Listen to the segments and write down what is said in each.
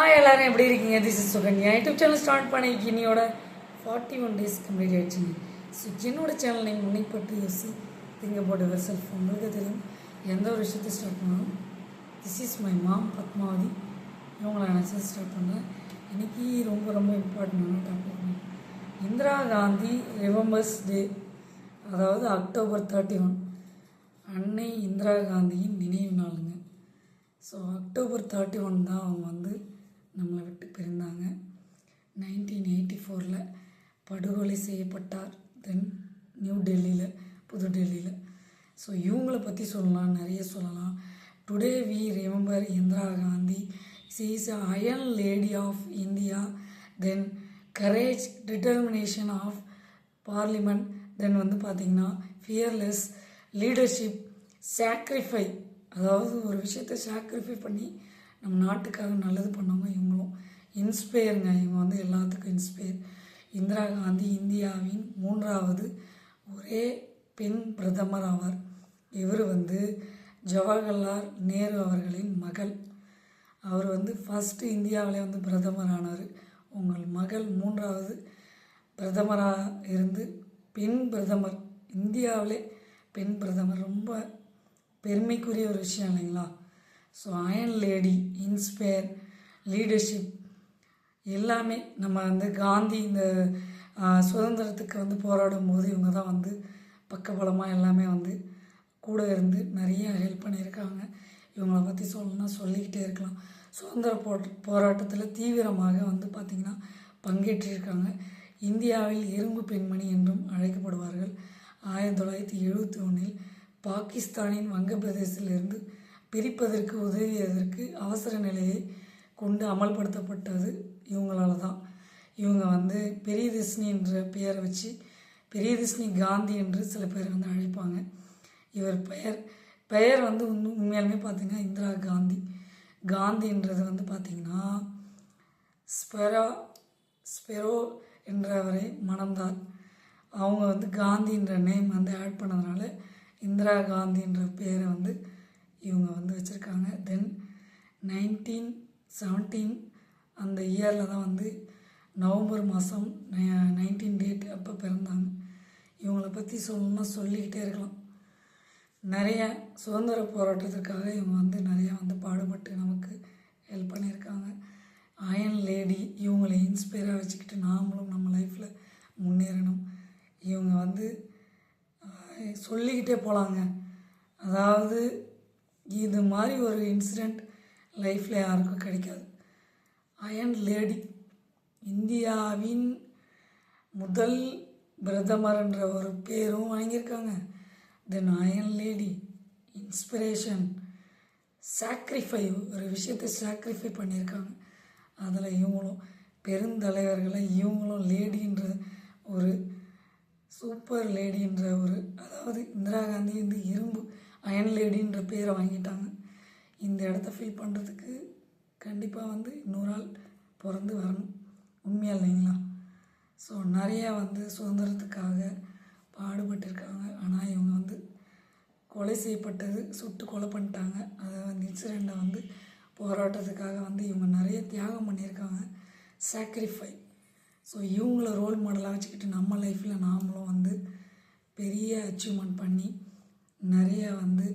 Hi எல்லாரும் எப்படி இருக்கீங்க? This is Sukanya. YouTube channel start பண்ணி இன்னையோட ஃபார்ட்டி ஒன் டேஸ் கம்ப்ளீட் ஆயிடுச்சுங்க. ஸோ என்னோட சேனல் நீங்கள் முன்னைப்பட்டு யோசி திங்க போட்டு செல்ஃப் உங்களுக்கு தெரியும்? எந்த ஒரு விஷயத்தை ஸ்டார்ட் பண்ணாலும் this is my mom Padmavathi. இவங்களை நினச்சி ஸ்டார்ட் பண்ணேன். இன்றைக்கி ரொம்ப ரொம்ப இம்பார்ட்டண்டான topic Indira Gandhi remembrance day அதாவது அக்டோபர் தேர்ட்டி ஒன் அன்னை இந்திரா காந்தியின் நினைவு நாளுங்க. ஸோ அக்டோபர் தேர்ட்டி ஒன் தான் அவங்க வந்து நம்மளை விட்டு பிரிந்தாங்க. நைன்டீன் எயிட்டி ஃபோரில் படுகொலை செய்யப்பட்டார். தென் நியூ டெல்லியில் புது டெல்லியில் ஸோ இவங்கள பற்றி சொல்லலாம் நிறைய சொல்லலாம். Today we remember Indira Gandhi. She is iron lady of India then courage determination of parliament then வந்து பார்த்திங்கன்னா ஃபியர்லெஸ் லீடர்ஷிப் சாக்ரிஃபை அதாவது ஒரு விஷயத்தை சாக்ரிஃபை பண்ணி நம்ம நாட்டுக்காக நல்லது பண்ணவங்க இவங்களும். இன்ஸ்பயருங்க இவங்க வந்து எல்லாத்துக்கும் இன்ஸ்பயர் இந்திரா காந்தி இந்தியாவின் மூன்றாவது ஒரே பெண் பிரதமர் ஆவார். இவர் வந்து ஜவஹர்லால் நேரு அவர்களின் மகள். அவர் வந்து ஃபஸ்ட்டு இந்தியாவிலே வந்து பிரதமர் ஆனார் உங்கள் மகள் மூன்றாவது பிரதமராக இருந்து பெண் பிரதமர். இந்தியாவிலே பெண் பிரதமர் ரொம்ப பெருமைக்குரிய ஒரு விஷயம் இல்லைங்களா? So iron lady inspire leadership எல்லாமே நம்ம வந்து காந்தி இந்த சுதந்திரத்துக்கு வந்து போராடும் போது இவங்க தான் வந்து பக்கபலமாக எல்லாமே வந்து கூட இருந்து நிறைய ஹெல்ப் பண்ணியிருக்காங்க. இவங்களை பற்றி சொல்லணும்னா சொல்லிக்கிட்டே இருக்கலாம். சுதந்திர போட் போராட்டத்தில் தீவிரமாக வந்து பார்த்திங்கன்னா பங்கேற்றிருக்காங்க. இந்தியாவில் இரும்பு பெண்மணி என்றும் அழைக்கப்படுவார்கள். ஆயிரத்தி தொள்ளாயிரத்தி எழுபத்தி ஒன்றில் பாகிஸ்தானின் வங்கப்பிரதேசத்திலிருந்து பிரிப்பதற்கு உதவியதற்கு அவசர நிலையை கொண்டு அமல்படுத்தப்பட்டது இவங்களால தான் இவங்க வந்து பெரியதர்ஷினி என்ற பெயரை வச்சு பெரியதர்ஷினி காந்தி என்று சில பேர் வந்து அழைப்பாங்க. இவர் பெயர் பெயர் வந்து உண்மையாலுமே பார்த்திங்கன்னா இந்திரா காந்தி. காந்தின்றது வந்து பார்த்திங்கன்னா ஸ்பெரா ஸ்பெரோ என்றவரை மணந்தார். அவங்க வந்து காந்தின்ற நேம் வந்து ஆட் பண்ணதுனால இந்திரா காந்தின்ற பேரை வந்து இவங்க வந்து வச்சுருக்காங்க. தென் நைன்டீன் செவன்டீன் அந்த இயரில் தான் வந்து நவம்பர் மாதம் நைன்டீன் டேட் அப்போ பிறந்தாங்க. இவங்கள பற்றி சொல்லணும்னா சொல்லிக்கிட்டே இருக்கலாம். நிறைய சுதந்திர போராட்டத்திற்காக இவங்க வந்து நிறையா வந்து பாடுபட்டு நமக்கு ஹெல்ப் பண்ணியிருக்காங்க. அயன் லேடி இவங்களை இன்ஸ்பயராக வச்சுக்கிட்டு நாமளும் நம்ம லைஃப்பில் முன்னேறணும். இவங்க வந்து சொல்லிக்கிட்டே போகலாங்க அதாவது இது மாதிரி ஒரு இன்சிடெண்ட் லைஃப்பில் யாருக்கும் கிடைக்காது. அயன் லேடி இந்தியாவின் முதல் பிரதமர்ன்ற ஒரு பேரும் வாங்கியிருக்காங்க then iron lady inspiration sacrifice ஒரு விஷயத்தை சாக்ரிஃபை பண்ணியிருக்காங்க. அதில் இவங்களும் பெருந்தலைவர்களை இவங்களும் லேடின்ற ஒரு சூப்பர் லேடின்ற ஒரு அதாவது இந்திரா காந்தி வந்து இரும்பு அயன் லேடின்ற பேரை வாங்கிட்டாங்க. இந்த இடத்த ஃபீல் பண்ணுறதுக்கு கண்டிப்பாக வந்து இன்னொரு ஆள் பிறந்து வரணும். உண்மையாக இல்லைங்களா? ஸோ நிறையா வந்து சுதந்திரத்துக்காக பாடுபட்டிருக்காங்க. ஆனால் இவங்க வந்து கொலை செய்யப்பட்டது சுட்டு கொலை பண்ணிட்டாங்க. அதை வந்து இன்சிடெண்ட்டை வந்து போராட்டத்துக்காக வந்து இவங்க நிறைய தியாகம் பண்ணியிருக்காங்க. சாக்ரிஃபை ஸோ இவங்கள ரோல் மாடலாக வச்சுக்கிட்டு நம்ம லைஃப்பில் நாமளும் வந்து பெரிய அச்சீவ்மெண்ட் பண்ணி நிறைய வந்து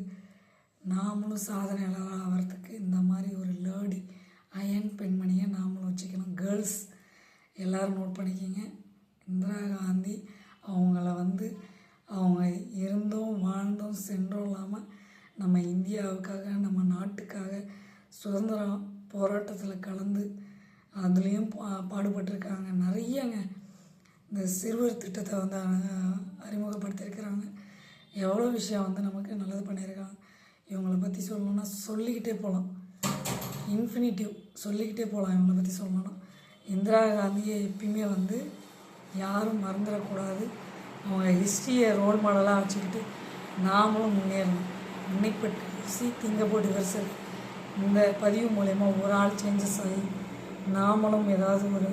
நாமளும் சாதனையாளராக ஆகிறதுக்கு இந்த மாதிரி ஒரு லேடி அயன் பெண்மணியை நாமளும் வச்சுக்கணும். கேர்ள்ஸ் எல்லோரும் நோட் பண்ணிக்கிங்க. இந்திரா காந்தி அவங்கள வந்து அவங்க இருந்தும் வாழ்ந்தும் சென்றோம் இல்லாமல் நம்ம இந்தியாவுக்காக நம்ம நாட்டுக்காக சுதந்திரம் போராட்டத்தில் கலந்து அதுலேயும் பா பாடுபட்டிருக்காங்க. நிறையங்க இந்த சிறுவர் திட்டத்தை வந்து அறிமுகப்படுத்தியிருக்கிறாங்க. எவ்வளோ விஷயம் வந்து நமக்கு நல்லது பண்ணியிருக்காங்க. இவங்களை பற்றி சொல்லணும்னா சொல்லிக்கிட்டே போகலாம் இன்ஃபினிட்டிவ் சொல்லிக்கிட்டே போகலாம் இவங்களை பற்றி சொல்லணும்னா. இந்திரா காந்தியை எப்பயுமே வந்து யாரும் மறந்துடக்கூடாது. அவங்க ஹிஸ்ட்ரியை ரோல் மாடலாக வச்சுக்கிட்டு நாமளும் முன்னேறணும். இன்னைப்பட்டு சி திங்க போட்டு வருஷம் இந்த பதிவு மூலயமா ஒரு ஆள் சேஞ்சஸ் ஆகி நாமளும் ஏதாவது ஒரு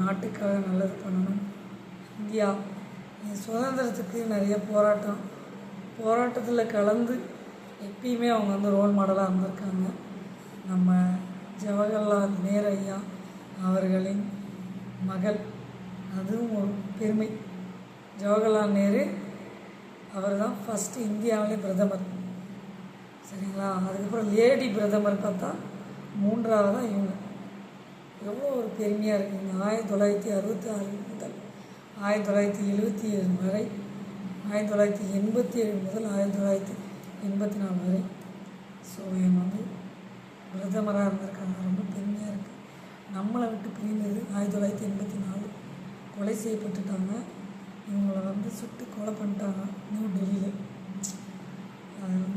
நாட்டுக்காக நல்லது பண்ணணும். இந்தியா சுதந்திரத்துக்கு நிறைய போராட்டம். போராட்டத்தில் கலந்து எப்பயுமே அவங்க வந்து ரோல் மாடலாக இருந்திருக்காங்க. நம்ம ஜவஹர்லால் நேரு ஐயா அவர்களின் மகள். அதுவும் ஒரு பெருமை. ஜவஹர்லால் நேரு அவர் தான் ஃபஸ்ட்டு இந்தியாவிலே பிரதமர். சரிங்களா? அதுக்கப்புறம் லேடி பிரதமர் பார்த்தா மூன்றாவதாக இவங்க. எவ்வளோ ஒரு பெருமையாக இருக்குங்க ஆயிரத்தி தொள்ளாயிரத்தி அறுபத்தி ஆறு முதல் ஆயிரத்தி தொள்ளாயிரத்தி எழுபத்தி ஏழு வரை ஆயிரத்தி தொள்ளாயிரத்தி எண்பத்தி ஏழு முதல் ஆயிரத்தி தொள்ளாயிரத்தி எண்பத்தி நாலு வரை ஸோ வந்து பிரதமராக இருந்திருக்காங்க ரொம்ப பெருமையாக இருக்குது நம்மளை விட்டு பிரிந்தது ஆயிரத்தி தொள்ளாயிரத்தி எண்பத்தி நாலு. கொலை செய்யப்பட்டுட்டாங்க. இவங்களை வந்து சுட்டு கொலை பண்ணிட்டாங்க. நியூ டெல்லியில்.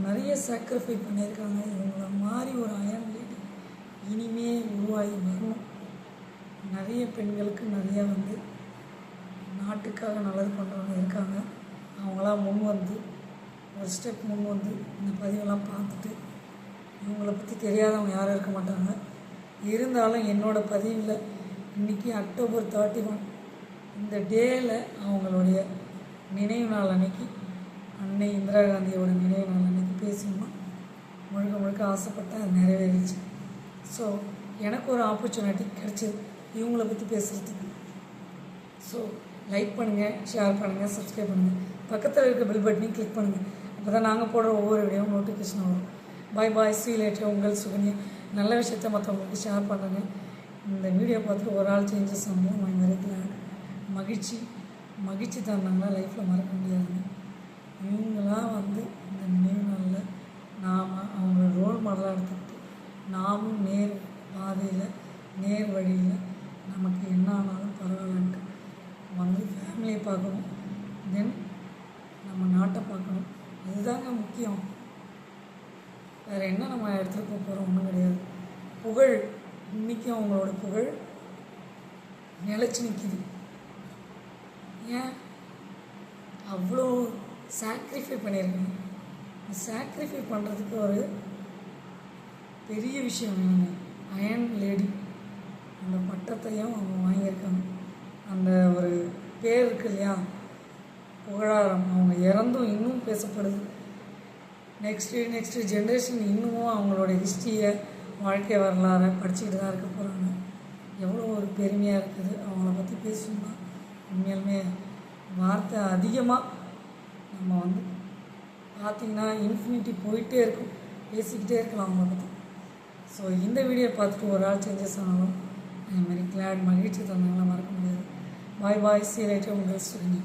நிறைய சாக்ரிஃபை பண்ணியிருக்காங்க. இவங்கள மாதிரி ஒரு அயன் லீடு இனிமே உருவாகி வரணும். நிறைய பெண்களுக்கு நிறையா வந்து நாட்டுக்காக நல்லது பண்ணுறவங்க இருக்காங்க. அவங்களாம் முன் வந்து ஒரு ஸ்டெப் முன் வந்து இந்த பதிவெல்லாம் பார்த்துட்டு இவங்கள பற்றி தெரியாதவங்க யாரும் இருக்க மாட்டாங்க. இருந்தாலும் என்னோடய பதிவில் இன்றைக்கி அக்டோபர் தேர்ட்டி ஒன் இந்த டேயில் அவங்களுடைய நினைவு நாள் அன்னைக்கு அன்னை இந்திரா காந்தியோட நினைவு நாள் அன்னைக்கு பேசணும்னா முழுக்க முழுக்க ஆசைப்பட்டேன் அது நிறைவேறிச்சு. ஸோ எனக்கு ஒரு ஆப்பர்ச்சுனிட்டி கிடச்சிது இவங்கள பற்றி பேசுகிறதுக்கு ஸோ லைக் பண்ணுங்கள் ஷேர் பண்ணுங்கள் சப்ஸ்கிரைப் பண்ணுங்கள் பக்கத்தில் இருக்க பில் பட்டனையும் கிளிக் பண்ணுங்கள் அப்போ தான் நாங்கள் போடுற ஒவ்வொரு வீடியோவும் நோட்டிஃபிகேஷன் வரும். பாய் பாய் சீ உங்கள் சுகன்யா. நல்ல விஷயத்த மற்றவங்களுக்கு ஷேர் பண்ணுங்கள் இந்த வீடியோ பார்த்துட்டு ஒரு ஆள் சேஞ்சஸ் ஆகும். நான் மறக்கலாம் மகிழ்ச்சி. மகிழ்ச்சி நாங்களாம் லைஃப்பில் மறக்க முடியாதுங்க இவங்களாம் வந்து இந்த நினைவு நாளில் நாம் அவங்கள ரோல் மாடலாக எடுத்துக்கிட்டு நாமும் நேர் பாதையில் நேர் வழியில் நமக்கு என்ன ஆனாலும் பரவாயில்லன்ட்டு வந்து ஃபேமிலியை பார்க்கணும் தென் நம்ம பார்க்கணும். இதுதாங்க முக்கியம். வேறு என்ன நம்ம எடுத்துகிட்டு போக போகிறோம் ஒன்றும் கிடையாது. புகழ். இன்றைக்கும் அவங்களோட புகழ் நிலச்சி நிற்கிது ஏன்? அவ்வளோ சாக்ரிஃபை பண்ணியிருக்காங்க. சாக்ரிஃபை பண்ணுறதுக்கு ஒரு பெரிய விஷயம் வேணுங்க அயன் லேடி அந்த பட்டத்தையும் அவங்க வாங்கியிருக்காங்க. அந்த ஒரு பேர் இருக்கு இல்லையா? புகழாரம் அவங்க இறந்தும் இன்னும் பேசப்படுது. நெக்ஸ்ட்டு நெக்ஸ்ட்டு ஜென்ரேஷன் இன்னமும் அவங்களோட ஹிஸ்ட்ரியை வாழ்க்கை வரலாறை படிச்சுக்கிட்டு தான் இருக்க போகிறாங்க எவ்வளோ ஒரு பெருமையாக இருக்குது. அவங்கள பற்றி பேசணும்னா உண்மையிலுமே வார்த்தை அதிகமாக நம்ம வந்து பார்த்திங்கன்னா இன்ஃபினிட்டி போயிட்டே இருக்கும். பேசிக்கிட்டே இருக்கலாம் அவங்கள பற்றி ஸோ இந்த வீடியோ பார்த்துட்டு ஒரு ஆள் சேஞ்சஸ் ஆனாலும் ஐ மாதிரி கிளாட் மகிழ்ச்சி தந்தாங்களா மறக்க முடியாது. பாய் பாய் சீ லைட்டர் உங்கள் சுகனி